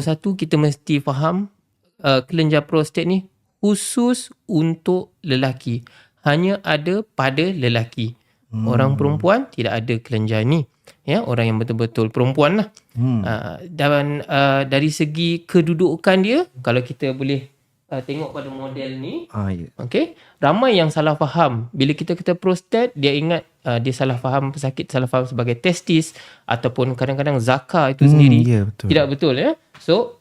Nombor satu, kita mesti faham uh, kelenjar prostat ni khusus untuk lelaki. Hanya ada pada lelaki. Hmm. Orang perempuan tidak ada kelenjar ni. Ya, orang yang betul-betul perempuan lah. Hmm. Uh, dan uh, dari segi kedudukan dia, kalau kita boleh uh, tengok pada model ni, ah, yeah. okay, ramai yang salah faham. Bila kita kata prostat, dia ingat uh, dia salah faham pesakit, salah faham sebagai testis ataupun kadang-kadang zakar itu hmm, sendiri. Yeah, betul. Tidak betul ya. So,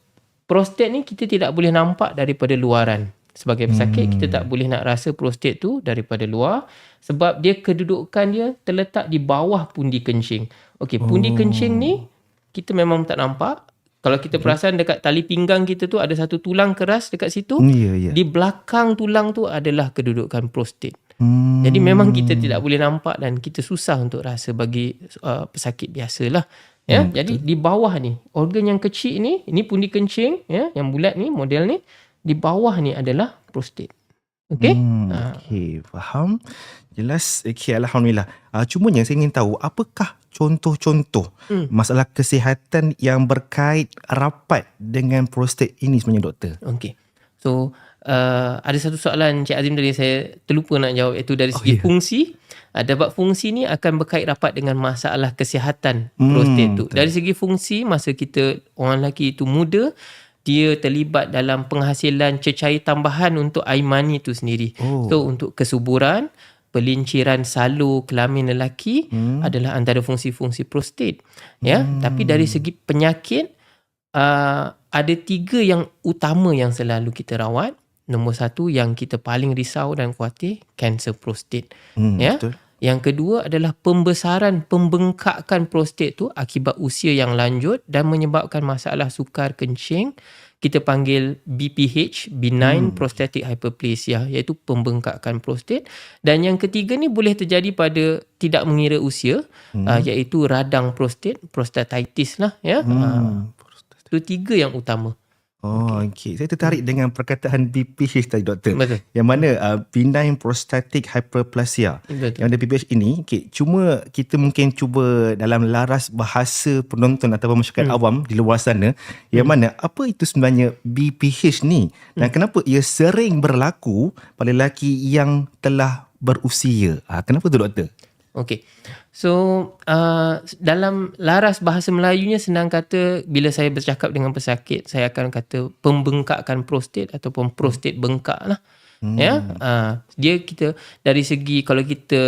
prostat ni kita tidak boleh nampak daripada luaran sebagai pesakit hmm. kita tak boleh nak rasa prostat tu daripada luar sebab dia kedudukan dia terletak di bawah pundi kencing. Okey, pundi oh. kencing ni kita memang tak nampak. Kalau kita perasan dekat tali pinggang kita tu ada satu tulang keras dekat situ. Yeah, yeah. Di belakang tulang tu adalah kedudukan prostat. Hmm. Jadi memang kita tidak boleh nampak dan kita susah untuk rasa bagi uh, pesakit biasalah. Ya, hmm, jadi betul. di bawah ni organ yang kecil ni, ini pundi kencing ya, yang bulat ni model ni di bawah ni adalah prostat. Okey? Hmm, ha. Okey, faham. Jelas. Okey, alhamdulillah. Uh, cuma yang saya ingin tahu apakah contoh-contoh hmm. masalah kesihatan yang berkait rapat dengan prostat ini sebenarnya doktor? Okey. So, uh, ada satu soalan Cik Azim tadi saya terlupa nak jawab iaitu dari segi oh, yeah. fungsi. Uh, dapat fungsi ni akan berkait rapat dengan masalah kesihatan hmm, prostat tu. Dari segi fungsi masa kita orang lelaki itu muda dia terlibat dalam penghasilan cecair tambahan untuk air mani itu sendiri. Oh. So untuk kesuburan, pelinciran salur kelamin lelaki hmm. adalah antara fungsi-fungsi prostat. Ya, hmm. tapi dari segi penyakit uh, ada tiga yang utama yang selalu kita rawat. Nombor satu yang kita paling risau dan khawatir, kanser prostat. Hmm, ya. Betul. Yang kedua adalah pembesaran pembengkakan prostat tu akibat usia yang lanjut dan menyebabkan masalah sukar kencing. Kita panggil BPH, benign hmm. prostatic hyperplasia iaitu pembengkakan prostat. Dan yang ketiga ni boleh terjadi pada tidak mengira usia hmm. uh, iaitu radang prostat, prostatitis lah ya. Hmm. Uh, itu tiga yang utama. Oh, okey. Okay. Saya tertarik dengan perkataan BPH tadi, doktor. Betul. Yang mana uh, benign prostatic hyperplasia. Betul. Yang ada BPH ini, okay, cuma kita mungkin cuba dalam laras bahasa penonton atau masyarakat hmm. awam di luar sana, hmm. yang mana apa itu sebenarnya BPH ni dan hmm. kenapa ia sering berlaku pada lelaki yang telah berusia? Ah, kenapa tu, doktor? Okey. So uh, dalam laras bahasa Melayunya senang kata bila saya bercakap dengan pesakit saya akan kata pembengkakan prostat ataupun prostat bengkak lah. Hmm. Ya, uh, dia kita dari segi kalau kita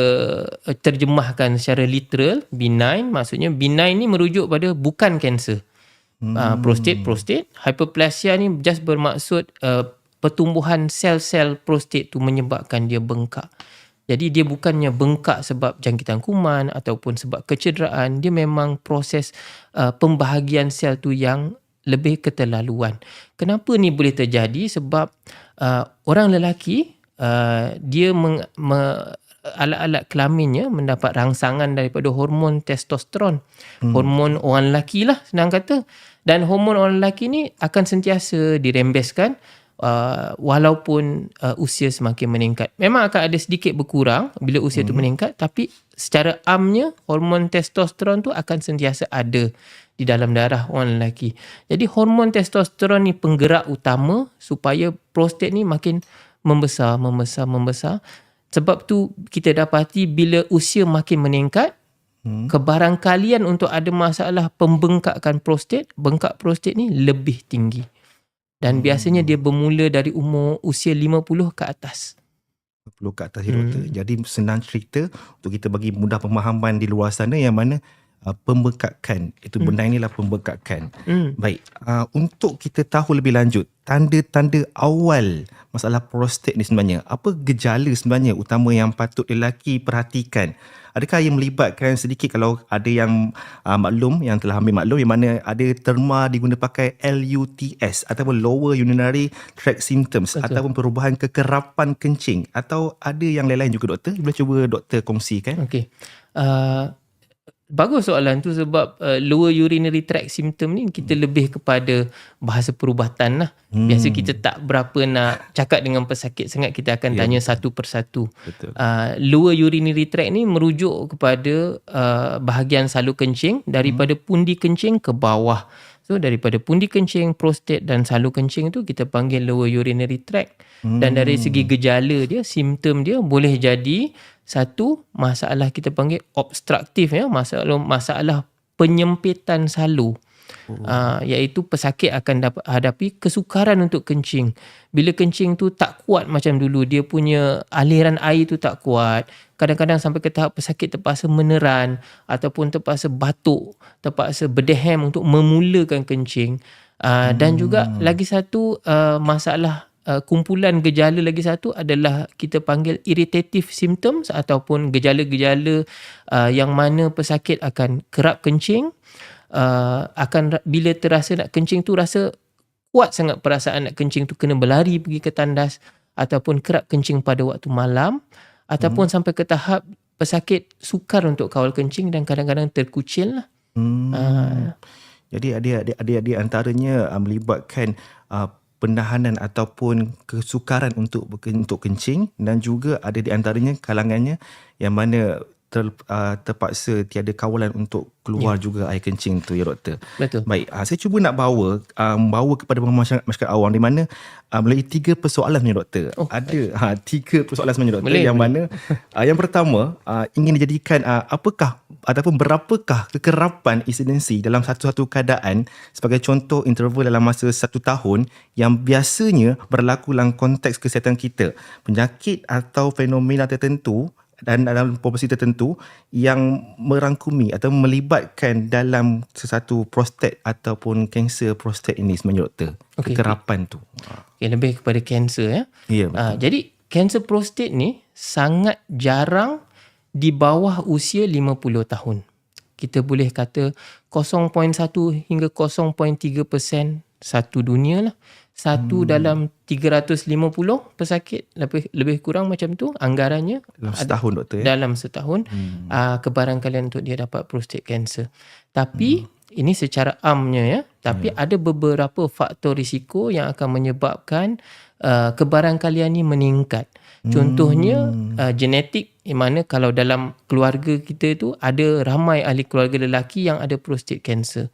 uh, terjemahkan secara literal benign maksudnya benign ni merujuk pada bukan kanser. Hmm. Uh, prostat prostat hyperplasia ni just bermaksud uh, pertumbuhan sel-sel prostat tu menyebabkan dia bengkak. Jadi dia bukannya bengkak sebab jangkitan kuman ataupun sebab kecederaan, dia memang proses uh, pembahagian sel tu yang lebih keterlaluan. Kenapa ni boleh terjadi? Sebab uh, orang lelaki uh, dia meng, me, alat-alat kelaminnya mendapat rangsangan daripada hormon testosteron. Hmm. Hormon orang lelaki lah senang kata. Dan hormon orang lelaki ni akan sentiasa dirembeskan uh, walaupun uh, usia semakin meningkat. Memang akan ada sedikit berkurang bila usia itu hmm. meningkat tapi secara amnya hormon testosteron tu akan sentiasa ada di dalam darah orang lelaki. Jadi hormon testosteron ni penggerak utama supaya prostat ni makin membesar, membesar, membesar. Sebab tu kita dapati bila usia makin meningkat hmm. kebarangkalian untuk ada masalah pembengkakan prostat, bengkak prostat ni lebih tinggi. Dan hmm. biasanya dia bermula dari umur usia 50 ke atas. 50 ke atas, ya, doktor. Hmm. Jadi senang cerita untuk kita bagi mudah pemahaman di luar sana yang mana uh, pembekakan. Itu hmm. benda inilah pembekakan. Hmm. Baik, uh, untuk kita tahu lebih lanjut, tanda-tanda awal masalah prostat ni sebenarnya, apa gejala sebenarnya utama yang patut lelaki perhatikan? Adakah yang melibatkan sedikit kalau ada yang uh, maklum yang telah ambil maklum yang mana ada terma diguna pakai LUTS ataupun lower urinary tract symptoms Betul. ataupun perubahan kekerapan kencing atau ada yang lain-lain juga doktor boleh cuba doktor kongsikan okey uh, Bagus soalan tu sebab uh, lower urinary tract symptom ni kita hmm. lebih kepada bahasa perubatan lah. Hmm. Biasa kita tak berapa nak cakap dengan pesakit sangat kita akan yeah. tanya satu persatu. Betul. Uh, lower urinary tract ni merujuk kepada uh, bahagian salur kencing daripada hmm. pundi kencing ke bawah. So daripada pundi kencing, prostat dan salu kencing tu kita panggil lower urinary tract. Dan dari segi gejala dia, simptom dia boleh jadi satu masalah kita panggil obstruktif ya, masalah masalah penyempitan salu. Uh, iaitu pesakit akan dapat hadapi kesukaran untuk kencing. Bila kencing tu tak kuat macam dulu, dia punya aliran air tu tak kuat. Kadang-kadang sampai ke tahap pesakit terpaksa meneran ataupun terpaksa batuk, terpaksa berdehem untuk memulakan kencing. Uh, hmm. Dan juga lagi satu uh, masalah Uh, kumpulan gejala lagi satu adalah kita panggil irritative symptoms ataupun gejala-gejala uh, yang mana pesakit akan kerap kencing uh, akan bila terasa nak kencing tu rasa kuat sangat perasaan nak kencing tu kena berlari pergi ke tandas ataupun kerap kencing pada waktu malam ataupun hmm. sampai ke tahap pesakit sukar untuk kawal kencing dan kadang-kadang terkucil lah. Hmm. Uh. Jadi ada ada ada antaranya uh, melibatkan uh, penahanan ataupun kesukaran untuk untuk kencing dan juga ada di antaranya kalangannya yang mana ter, uh, terpaksa tiada kawalan untuk keluar ya. juga air kencing tu ya doktor. Betul. Baik, uh, saya cuba nak bawa uh, bawa kepada masyarakat, masyarakat awam di mana uh, melalui tiga persoalan sebenarnya doktor. Oh, Ada ha, tiga persoalan sebenarnya doktor boleh, yang boleh. mana uh, yang pertama uh, ingin dijadikan uh, apakah ataupun berapakah kekerapan insidensi dalam satu-satu keadaan sebagai contoh interval dalam masa satu tahun yang biasanya berlaku dalam konteks kesihatan kita. Penyakit atau fenomena tertentu dan dalam proporsi tertentu yang merangkumi atau melibatkan dalam sesuatu prostat ataupun kanser prostat ini sebenarnya doktor. Okay. Kekerapan tu. Okay, lebih kepada kanser ya. Ya. Uh, jadi kanser prostat ni sangat jarang di bawah usia 50 tahun. Kita boleh kata 0.1 hingga 0.3% satu dunia lah satu hmm. dalam 350 pesakit lebih lebih kurang macam tu anggarannya dalam setahun doktor ya dalam setahun hmm. uh, kebarangkalian untuk dia dapat prostate cancer tapi hmm. ini secara amnya ya tapi hmm. ada beberapa faktor risiko yang akan menyebabkan uh, kebarangkalian ini meningkat contohnya hmm. uh, genetik di mana kalau dalam keluarga kita tu ada ramai ahli keluarga lelaki yang ada prostate cancer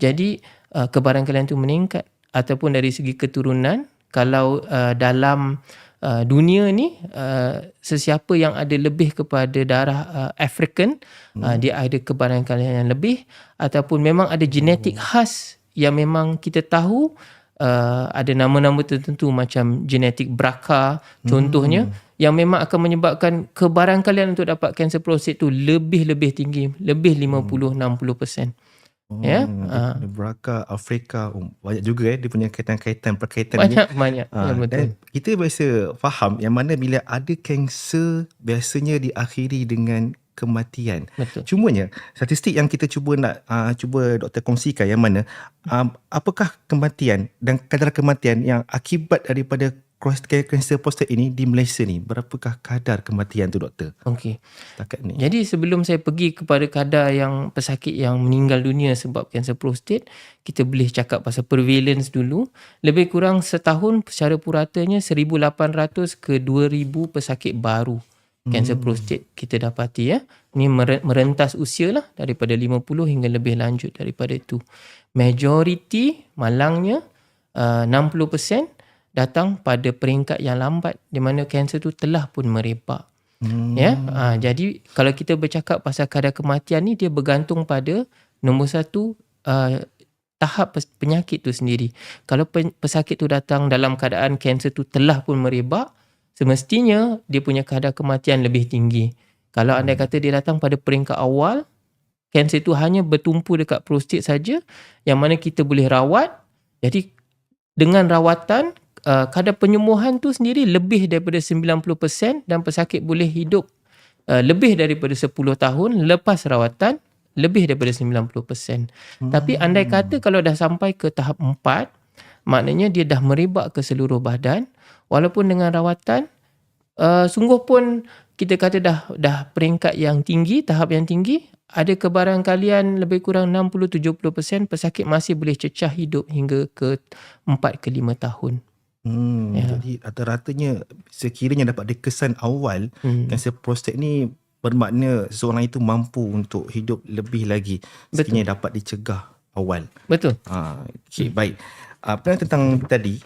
jadi uh, kebarangkalian itu meningkat ataupun dari segi keturunan kalau uh, dalam uh, dunia ni uh, sesiapa yang ada lebih kepada darah uh, African hmm. uh, dia ada kebarangkalian yang lebih ataupun memang ada genetik hmm. khas yang memang kita tahu uh, ada nama-nama tertentu macam genetik BRCA contohnya hmm. yang memang akan menyebabkan kebarangkalian untuk dapat kanser prostat tu lebih-lebih tinggi lebih 50 hmm. 60% Oh, ya. Uh. Braka Afrika oh, banyak juga eh dia punya kaitan-kaitan perkaitan banyak, ni. Banyak banyak. Uh, ya betul. kita biasa faham yang mana bila ada kanser biasanya diakhiri dengan kematian. Betul. Cumanya statistik yang kita cuba nak uh, cuba doktor kongsikan yang mana um, apakah kematian dan kadar kematian yang akibat daripada kanser prostat ini di Malaysia ni berapakah kadar kematian tu doktor? Okey. Setakat ni. Jadi sebelum saya pergi kepada kadar yang pesakit yang meninggal dunia sebab kanser prostat, kita boleh cakap pasal prevalence dulu. Lebih kurang setahun secara puratanya 1800 ke 2000 pesakit baru kanser hmm. prostat kita dapati ya. Ini merentas usia lah daripada 50 hingga lebih lanjut daripada itu. Majority malangnya uh, 60% datang pada peringkat yang lambat di mana kanser tu telah pun merebak. Hmm. Ya, ha, jadi kalau kita bercakap pasal kadar kematian ni dia bergantung pada nombor satu uh, tahap penyakit tu sendiri. Kalau pesakit tu datang dalam keadaan kanser tu telah pun merebak, semestinya dia punya kadar kematian lebih tinggi. Kalau anda kata dia datang pada peringkat awal, kanser tu hanya bertumpu dekat prostat saja yang mana kita boleh rawat. Jadi dengan rawatan uh, kadar penyembuhan tu sendiri lebih daripada 90% dan pesakit boleh hidup uh, lebih daripada 10 tahun lepas rawatan lebih daripada 90%. Hmm. Tapi andai kata kalau dah sampai ke tahap 4, maknanya dia dah merebak ke seluruh badan walaupun dengan rawatan uh, sungguh pun kita kata dah dah peringkat yang tinggi, tahap yang tinggi, ada kebarangkalian lebih kurang 60-70% pesakit masih boleh cecah hidup hingga ke 4 ke 5 tahun. Hmm, ya. Jadi rata-ratanya sekiranya dapat dikesan awal hmm. kanser prostat ni bermakna seorang itu mampu untuk hidup lebih lagi sekiranya Betul. dapat dicegah. awal. Betul. Ha, okay, baik. Uh, pertanyaan tentang tadi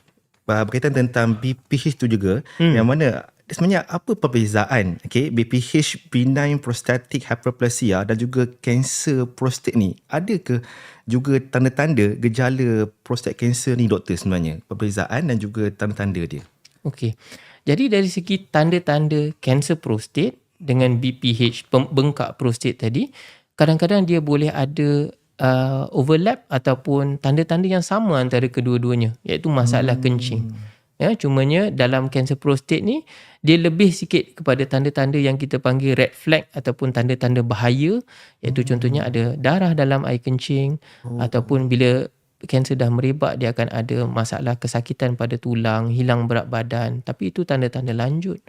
uh, berkaitan tentang BPH tu juga hmm. yang mana sebenarnya apa perbezaan okay, BPH benign prostatic hyperplasia dan juga kanser prostat ni ada ke juga tanda-tanda gejala prostat kanser ni doktor sebenarnya perbezaan dan juga tanda-tanda dia Okey. Jadi dari segi tanda-tanda kanser prostat dengan BPH bengkak prostat tadi, kadang-kadang dia boleh ada uh, overlap ataupun tanda-tanda yang sama antara kedua-duanya iaitu masalah hmm. kencing. Ya, cumanya dalam kanser prostat ni dia lebih sikit kepada tanda-tanda yang kita panggil red flag ataupun tanda-tanda bahaya iaitu hmm. contohnya ada darah dalam air kencing oh. ataupun bila kanser dah merebak dia akan ada masalah kesakitan pada tulang, hilang berat badan tapi itu tanda-tanda lanjut.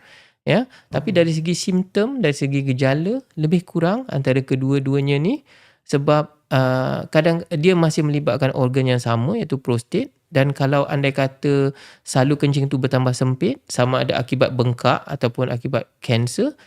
Ya, tapi dari segi simptom, dari segi gejala lebih kurang antara kedua-duanya ni sebab uh, kadang dia masih melibatkan organ yang sama iaitu prostat dan kalau andai kata salu kencing tu bertambah sempit sama ada akibat bengkak ataupun akibat kanser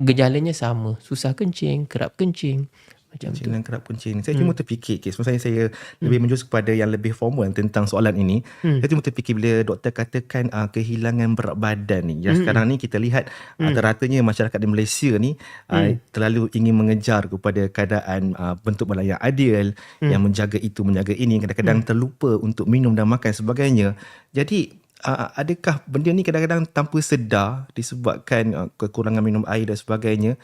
gejalanya sama. Susah kencing kerap kencing macam kencing tu. dan kerap kencing. Saya hmm. cuma terfikir, okay, sebenarnya saya hmm. lebih menjurus kepada yang lebih formal tentang soalan ini. Hmm. Saya cuma terfikir bila doktor katakan uh, kehilangan berat badan ni. Yang hmm. sekarang ni kita lihat hmm. uh, teratanya masyarakat di Malaysia ni uh, hmm. terlalu ingin mengejar kepada keadaan uh, bentuk badan yang ideal, hmm. yang menjaga itu, menjaga ini. Kadang-kadang hmm. terlupa untuk minum dan makan sebagainya. Jadi uh, adakah benda ni kadang-kadang tanpa sedar disebabkan uh, kekurangan minum air dan sebagainya.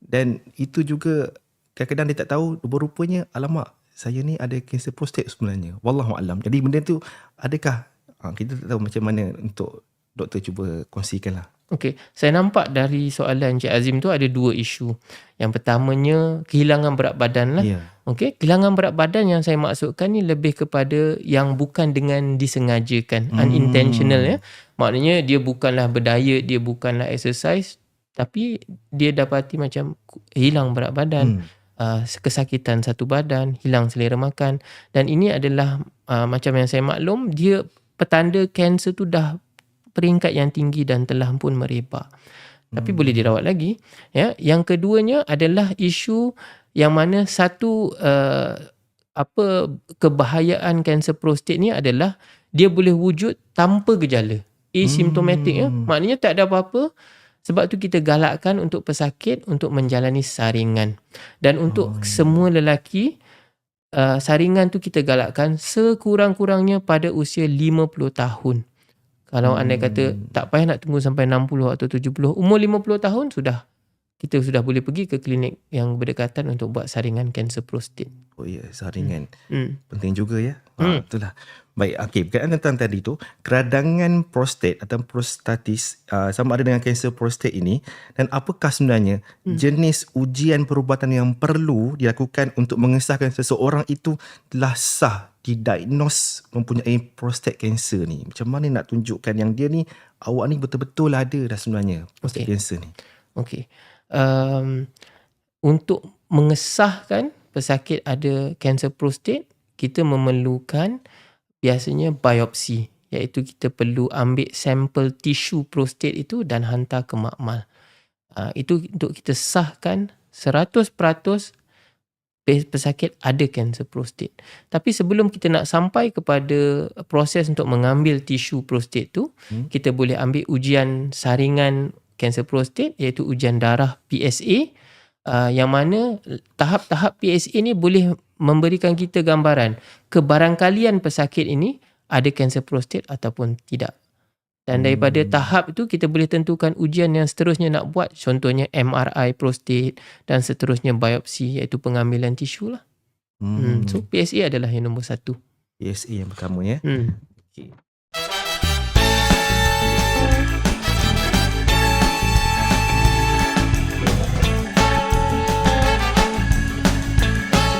Dan itu juga kadang-kadang dia tak tahu rupa-rupanya alamak saya ni ada kanser prostat sebenarnya wallahu alam jadi benda tu adakah ha, kita tak tahu macam mana untuk doktor cuba kongsikan lah Okey, saya nampak dari soalan Encik Azim tu ada dua isu. Yang pertamanya kehilangan berat badan lah. Yeah. Okey, kehilangan berat badan yang saya maksudkan ni lebih kepada yang bukan dengan disengajakan, hmm. unintentional ya. Maknanya dia bukanlah berdiet, dia bukanlah exercise tapi dia dapati macam hilang berat badan. Hmm uh, kesakitan satu badan, hilang selera makan dan ini adalah uh, macam yang saya maklum dia petanda kanser tu dah peringkat yang tinggi dan telah pun merebak. Tapi hmm. boleh dirawat lagi. Ya, yang keduanya adalah isu yang mana satu uh, apa kebahayaan kanser prostat ni adalah dia boleh wujud tanpa gejala. Asymptomatic ya. hmm. ya. Maknanya tak ada apa-apa sebab tu kita galakkan untuk pesakit untuk menjalani saringan. Dan untuk oh, semua lelaki, uh, saringan tu kita galakkan sekurang-kurangnya pada usia 50 tahun. Kalau hmm. anda kata tak payah nak tunggu sampai 60 atau 70, umur 50 tahun sudah kita sudah boleh pergi ke klinik yang berdekatan untuk buat saringan kanser prostat. Oh ya, saringan. Hmm. Penting juga ya. Ha, hmm. itulah. Baik, okey. Berkaitan tentang tadi tu, keradangan prostat atau prostatis uh, sama ada dengan kanser prostat ini dan apakah sebenarnya hmm. jenis ujian perubatan yang perlu dilakukan untuk mengesahkan seseorang itu telah sah didiagnos mempunyai prostat kanser ni. Macam mana nak tunjukkan yang dia ni awak ni betul-betul ada dah sebenarnya prostat okay. kanser ni. Okey um, untuk mengesahkan pesakit ada kanser prostat, kita memerlukan biasanya biopsi iaitu kita perlu ambil sampel tisu prostat itu dan hantar ke makmal. Uh, itu untuk kita sahkan 100% pesakit ada kanser prostat. Tapi sebelum kita nak sampai kepada proses untuk mengambil tisu prostat tu, hmm. kita boleh ambil ujian saringan kanser prostat iaitu ujian darah PSA uh, yang mana tahap-tahap PSA ni boleh memberikan kita gambaran kebarangkalian pesakit ini ada kanser prostat ataupun tidak. Dan daripada hmm. tahap itu kita boleh tentukan ujian yang seterusnya nak buat contohnya MRI prostat dan seterusnya biopsi iaitu pengambilan tisu lah. Hmm. Hmm. So PSA adalah yang nombor satu. PSA yang pertama ya. Hmm. Okay.